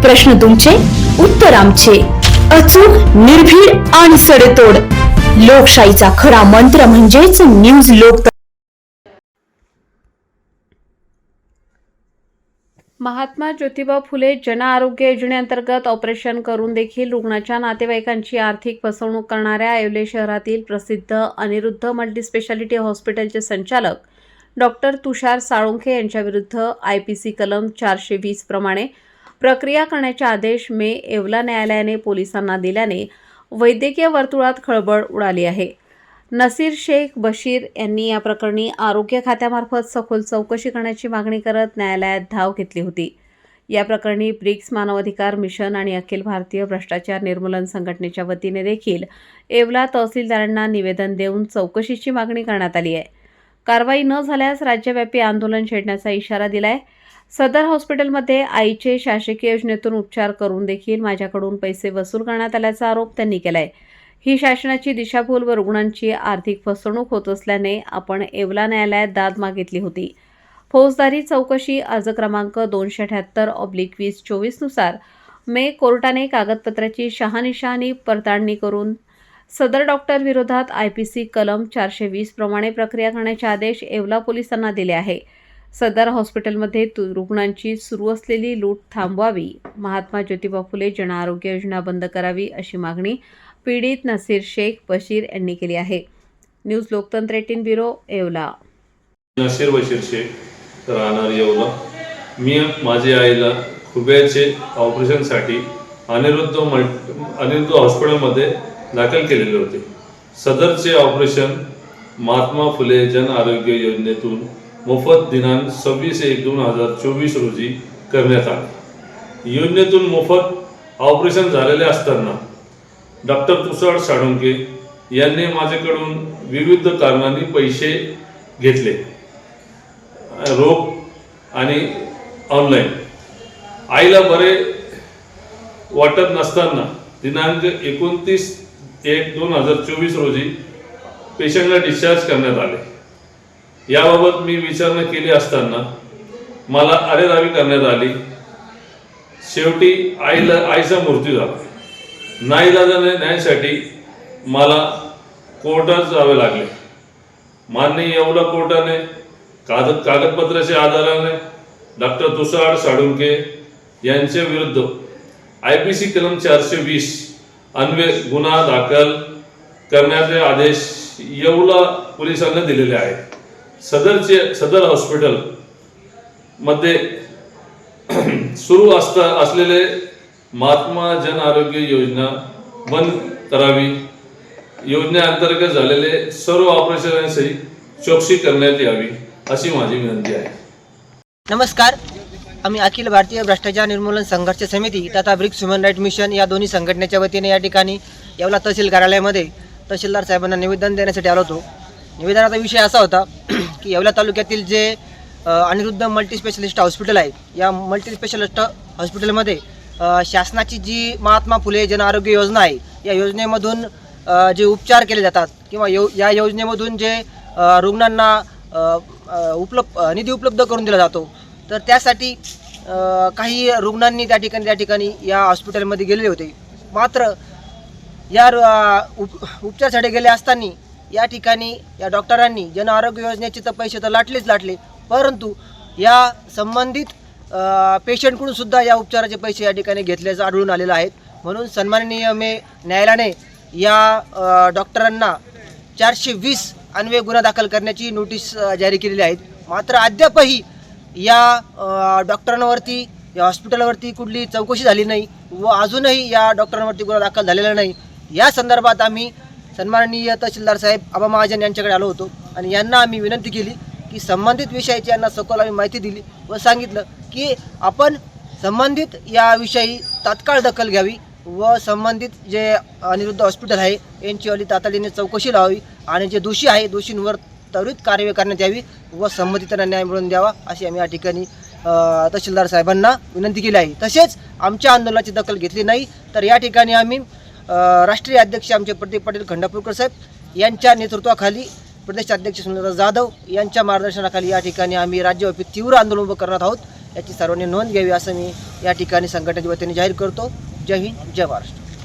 प्रश्न तुमचे उत्तर आमचे. अचूक निर्भीड आणि सडेतोड. लोकशाहीचा खरा मंत्र म्हणजेच न्यूज लोक महात्मा ज्योतिबा फुले जन आरोग्य योजनेअंतर्गत ऑपरेशन करून देखील रुग्णाच्या नातेवाईकांची आर्थिक फसवणूक करणाऱ्या येवले शहरातील प्रसिद्ध अनिरुद्ध मल्टीस्पेशालिटी हॉस्पिटलचे संचालक डॉक्टर तुषार साळुंखे यांच्याविरुद्ध आय पी सी कलम चारशे वीस प्रमाणे प्रक्रिया करण्याचे आदेश मे येवला न्यायालयाने पोलिसांना दिल्याने वैद्यकीय वर्तुळात खळबळ उडाली आहे. नसीर शेख बशीर यांनी या प्रकरणी आरोग्य खात्यामार्फत सखोल चौकशी करण्याची मागणी करत न्यायालयात धाव घेतली होती. या प्रकरणी ब्रिक्स मानवाधिकार मिशन आणि अखिल भारतीय भ्रष्टाचार निर्मूलन संघटनेच्या वतीने देखील येवला तहसीलदारांना निवेदन देऊन चौकशीची मागणी करण्यात आली आहे. कारवाई न झाल्यास राज्यव्यापी आंदोलन छेडण्याचा इशारा दिला आहे सदर हॉस्पिटलमध्ये आईचे शासकीय योजनेतून उपचार करून देखील माझ्याकडून पैसे वसूल करण्यात आल्याचा आरोप त्यांनी केलाय. ही शासनाची दिशाभूल व रुग्णांची आर्थिक फसवणूक होत असल्याने आपण येवला न्यायालयात दाद मागितली होती. फौजदारी चौकशी अर्ज क्रमांक दोनशे अठ्याहत्तर ऑब्लिक वीस चोवीसनुसार मे कोर्टाने कागदपत्राची शहानिशहानी पडताळणी करून सदर डॉक्टर विरोधात आय पी सी कलम चारशे वीस प्रमाणे प्रक्रिया करण्याचे आदेश येवला पोलिसांना दिले आहे. सदर हॉस्पिटलमध्ये तु- रुग्णांची सुरू असलेली लूट थांबवावी महात्मा ज्योतिबा फुले जन आरोग्य योजना बंद करावी अशी मागणी पीडित नसीर शेख बशीर यांनी केली आहे. News Loktantra eighteen bureau Yeola. Naseer Bashir Shaikh राहणार येवला. मी माझ्या आईला खुब्याचे ऑपरेशनसाठी अनिरुद्ध मल्ट अनिरुद्ध हॉस्पिटलमध्ये दाखल केलेले होते. सदरचे ऑपरेशन महात्मा फुले जन आरोग्य योजनेतून मोफत दिनांक सव्वीस एक दोन हजार चोवीस रोजी करण्यात आले. योजनेतून मोफत ऑपरेशन झालेले असताना डॉक्टर तुषार साळुंके यांनी माझ्याकडून विविध कारणांनी पैसे घेतले. रोग आणि ऑनलाईन आईला बरे वाटत नसताना दिनांक एकोणतीस एक दोन हजार चोवीस रोजी पेशंटला डिस्चार्ज करण्यात आले. याबाबत मी विचारणा केली असताना मला अरेरावी करण्यात आली. शेवटी आईला आईचा मृत्यू झाला. नाईलाजाने न्यायासाठी मला कोर्टात जावे लागले. मान्य येवला कोर्टाने कागद कागदपत्राच्या आधाराने डॉक्टर तुषार साळुंके यांच्या विरुद्ध आय पी सी कलम चारशे वीस अन्वये गुन्हा दाखल करण्याचे आदेश येवला पोलिसांना दिलेले आहेत. सदरचे सदर हॉस्पिटलमध्ये सुरू असता असलेले महात्मा जन आरोग्य योजना बंद करावी योजनेअंतर्गत झालेले सर्व ऑपरेशनांची चौकशी करण्यात यावी अशी माझी विनंती आहे. नमस्कार. आम्ही अखिल भारतीय भ्रष्टाचार निर्मूलन संघर्ष समिती तथा ब्रिक्स ह्युमन राईट मिशन या दोन्ही संघटनेच्या वतीने या ठिकाणी येवला तहसील कार्यालयामध्ये तहसीलदार साहेबांना निवेदन देण्यासाठी आलो होतो. निवेदनाचा विषय असा होता की येवला तालुक्यातील जे अनिरुद्ध मल्टीस्पेशलिस्ट हॉस्पिटल आहे या मल्टीस्पेशलिस्ट हॉस्पिटलमध्ये शासनाची जी महात्मा फुले जन आरोग्य योजना आहे या योजनेमधून जे उपचार केले जातात किंवा यो या योजनेमधून जे रुग्णांना उपलब्ध निधी उपलब्ध करून दिला जातो. तर त्यासाठी काही रुग्णांनी त्या ठिकाणी त्या ठिकाणी या हॉस्पिटलमध्ये गेलेले होते. मात्र या उप उपचारासाठी गेले असताना या ठिकाणी या डॉक्टरांनी जन आरोग्य योजनेचे तर पैसे तर लाटलेच लाटले. परंतु या संबंधित पेशंटकडून सुद्धा या उपचाराचे पैसे या ठिकाणी घेतल्याचं आढळून आलेलं आहेत. म्हणून सन्माननीय मे न्यायालयाने या डॉक्टरांना चारशे वीस अन्वय गुन्हा दाखल करण्याची नोटीस जारी केलेली आहे मात्र अद्यापही या डॉक्टरांवरती या हॉस्पिटलवरती कुठली चौकशी झाली नाही व अजूनही या डॉक्टरांवरती गुन्हा दाखल झालेला नाही. या संदर्भात आम्ही सन्माननीय तहसीलदार साहेब आबा महाजन यांच्याकडे आलो होतो. आणि यांना आम्ही विनंती केली की संबंधित विषयाची यांना सखोल आम्ही माहिती दिली व सांगितलं की आपण संबंधित या विषयी तात्काळ दखल घ्यावी व संबंधित जे अनिरुद्ध हॉस्पिटल आहे यांचीवाली तातडीने चौकशी लावावी आणि जे दोषी आहे दोषींवर त्वरित कार्यवाही करण्यात यावी व संबंधितांना न्याय मिळवून द्यावा अशी आम्ही या ठिकाणी तहसीलदार साहेबांना विनंती केली आहे. तसेच आमच्या आंदोलनाची दखल घेतली नाही तर या ठिकाणी आम्ही राष्ट्रीय अध्यक्ष आमचे प्रदीप पाटील खंडापूरकर साहेब यांच्या नेतृत्वाखाली प्रदेशाध्यक्ष अध्यक्ष जाधव यांच्या मार्गदर्शनाखाली या ठिकाणी आम्ही राज्यव्यापी तीव्र आंदोलन उभं करणार आहोत. याची सर्वांनी नोंद घ्यावी असं मी या ठिकाणी संघटनेच्या वतीने जाहीर करतो. जय हिंद जय महाराष्ट्र.